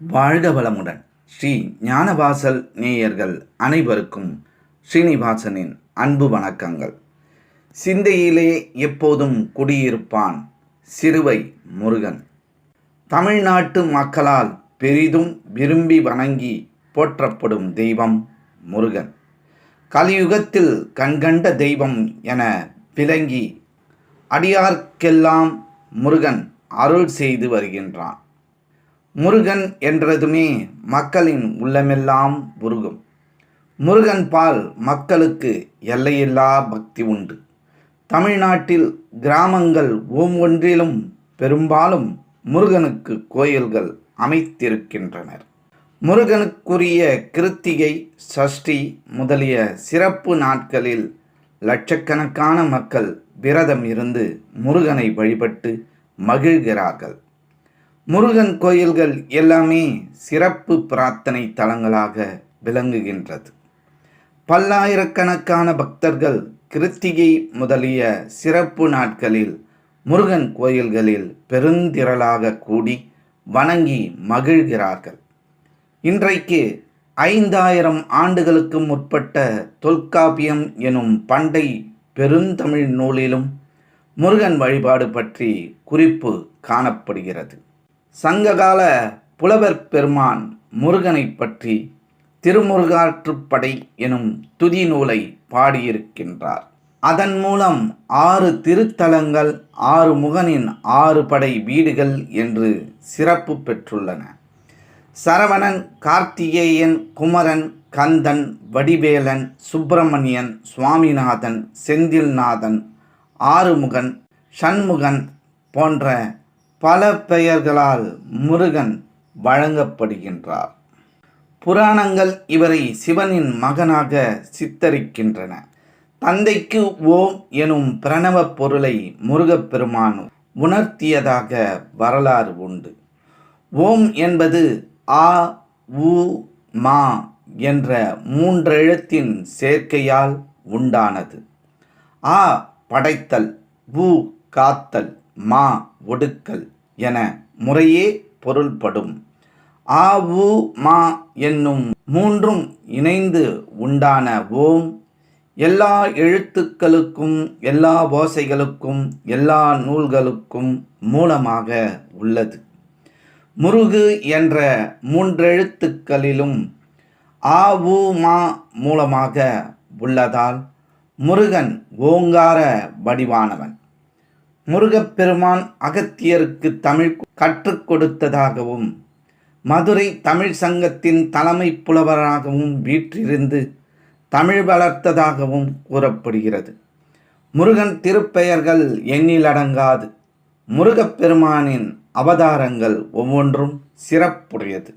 வாழ்க வளமுடன். ஸ்ரீ ஞானவாசல் நேயர்கள் அனைவருக்கும் ஸ்ரீனிவாசனின் அன்பு வணக்கங்கள். சிந்தையிலே எப்போதும் குடியிருப்பான் சிறுவை முருகன். தமிழ்நாட்டு மக்களால் பெரிதும் விரும்பி வணங்கி போற்றப்படும் தெய்வம் முருகன். கலியுகத்தில் கண்கண்ட தெய்வம் என விளங்கி அடியார்க்கெல்லாம் முருகன் அருள் செய்து வருகின்றான். முருகன் என்றதுமே மக்களின் உள்ளமெல்லாம் உருகும். முருகன் பால் மக்களுக்கு எல்லையில்லா பக்தி உண்டு. தமிழ்நாட்டில் கிராமங்கள் ஒவ்வொன்றிலும் பெரும்பாலும் முருகனுக்கு கோயில்கள் அமைத்திருக்கின்றனர். முருகனுக்குரிய கிருத்திகை சஷ்டி முதலிய சிறப்பு நாட்களில் லட்சக்கணக்கான மக்கள் விரதம் இருந்து முருகனை வழிபட்டு மகிழ்கிறார்கள். முருகன் கோயில்கள் எல்லாமே சிறப்பு பிரார்த்தனை தலங்களாக விளங்குகின்றது. பல்லாயிரக்கணக்கான பக்தர்கள் கிருத்திகை முதலிய சிறப்பு நாட்களில் முருகன் கோயில்களில் பெருந்திரளாக கூடி வணங்கி மகிழ்கிறார்கள். இன்றைக்கு ஐந்தாயிரம் ஆண்டுகளுக்கு முற்பட்ட தொல்காப்பியம் எனும் பண்டை பெருந்தமிழ் நூலிலும் முருகன் வழிபாடு பற்றி குறிப்பு காணப்படுகிறது. சங்ககால புலவர் பெருமான் முருகனை பற்றி திருமுருகாற்றுப்படை எனும் துதி நூலை பாடியிருக்கின்றார். அதன் மூலம் ஆறு திருத்தலங்கள் ஆறு முகனின் ஆறு படை வீடுகள் என்று சிறப்பு பெற்றுள்ளன. சரவணன் கார்த்திகேயன் குமரன் கந்தன் வடிவேலன் சுப்பிரமணியன் சுவாமிநாதன் செந்தில்நாதன் ஆறுமுகன் சண்முகன் போன்ற பல பெயர்களால் முருகன் வழங்கப்படுகின்றார். புராணங்கள் இவரை சிவனின் மகனாக சித்தரிக்கின்றன. தந்தைக்கு ஓம் எனும் பிரணவ பொருளை முருகப்பெருமான் உணர்த்தியதாக வரலாறு உண்டு. ஓம் என்பது ஆ உ மா என்ற மூன்றெழுத்தின் சேர்க்கையால் உண்டானது. ஆ படைத்தல் உ காத்தல். மா ஒடுக்கல் என முறையே பொருள்படும். ஆ உ மா என்னும் மூன்றும் இணைந்து உண்டான ஓம் எல்லா எழுத்துக்களுக்கும் எல்லா ஓசைகளுக்கும் எல்லா நூல்களுக்கும் மூலமாக உள்ளது. முருகு என்ற மூன்றெழுத்துக்களிலும் ஆ உ மா மூலமாக உள்ளதால் முருகன் ஓங்கார வடிவானவன். முருகப்பெருமான் அகத்தியருக்கு தமிழ் கற்றுக் கொடுத்ததாகவும் மதுரை தமிழ் சங்கத்தின் தலைமை புலவராகவும் வீற்றிருந்து தமிழ் வளர்த்ததாகவும் கூறப்படுகிறது. முருகன் திருப்பெயர்கள் எண்ணிலடங்காது. முருகப்பெருமானின் அவதாரங்கள் ஒவ்வொன்றும் சிறப்புடையது.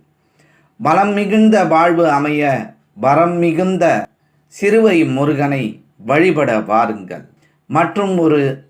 வளம் மிகுந்த வாழ்வு அமைய வரம் மிகுந்த சிறுவை முருகனை வழிபட வாருங்கள். மற்றும் ஒரு